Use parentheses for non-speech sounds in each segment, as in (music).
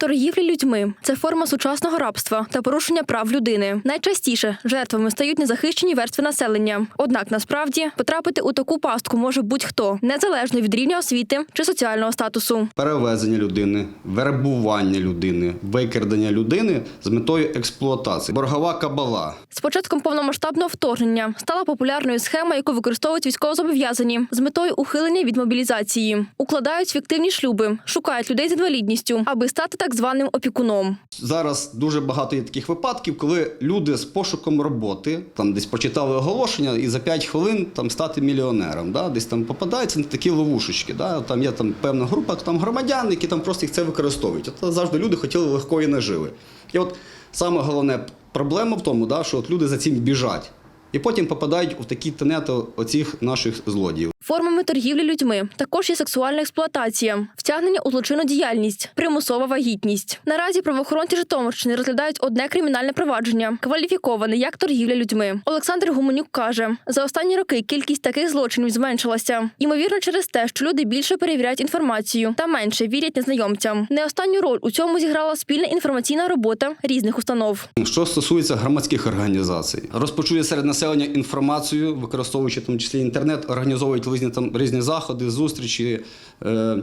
Торгівля людьми це форма сучасного рабства та порушення прав людини. Найчастіше жертвами стають незахищені верстви населення. Однак насправді потрапити у таку пастку може будь-хто, незалежно від рівня освіти чи соціального статусу. перевезення людини, вербування людини, викрадення людини з метою експлуатації, боргова кабала. З початком повномасштабного вторгнення стала популярною схема, яку використовують військовозобов'язані з метою ухилення від мобілізації. Укладають фіктивні шлюби, шукають людей з інвалідністю, аби стати так званим опікуном. Зараз дуже багато є таких випадків, коли люди з пошуком роботи там десь прочитали оголошення і за 5 хвилин там стати мільйонером. Да? Десь там попадаються на такі ловушечки. Да? Там є там певна група там громадян, які там просто їх це використовують. От завжди люди хотіли легкої наживи. І от саме головне проблема в тому, да, що от люди за цим біжать. І потім попадають в такі тенети оцих наших злодіїв. Формами торгівлі людьми також є сексуальна експлуатація, втягнення у злочинну діяльність, примусова вагітність. Наразі правоохоронці Житомирщини розглядають одне кримінальне провадження, кваліфіковане як торгівля людьми. Олександр Гуменюк каже, за останні роки кількість таких злочинів зменшилася. Ймовірно, через те, що люди більше перевіряють інформацію та менше вірять незнайомцям. Не останню роль у цьому зіграла спільна інформаційна робота різних установ. Що стосується громадських організацій, розпочує серед населення інформацію, використовуючи в тому числі інтернет, організовують різні там різні заходи, зустрічі. Е,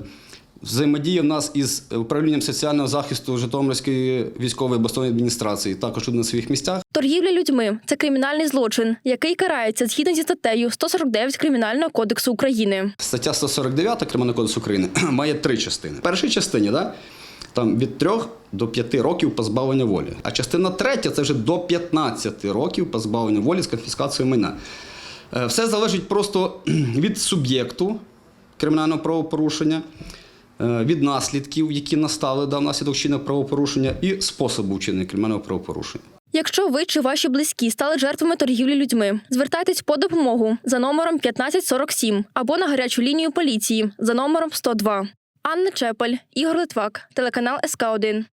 Взаємодія в нас із управлінням соціального захисту Житомирської військової обласної адміністрації, також тут на своїх місцях. Торгівля людьми це кримінальний злочин, який карається згідно зі статтею 149 Кримінального кодексу України. Стаття 149 Кримінального кодексу України (clears throat) має три частини. В першій частині, да, там від 3 до 5 років позбавлення волі. А частина третя це вже до 15 років позбавлення волі з конфіскацією майна. Е, Все залежить просто (clears throat) від суб'єкту кримінального правопорушення, е, від наслідків, які настали да, внаслідок чинного правопорушення, і способу вчинення кримінального правопорушення. Якщо ви чи ваші близькі стали жертвами торгівлі людьми, звертайтесь по допомогу за номером 1547 або на гарячу лінію поліції за номером 102. Анна Чепель, Ігор Литвак, телеканал СК 1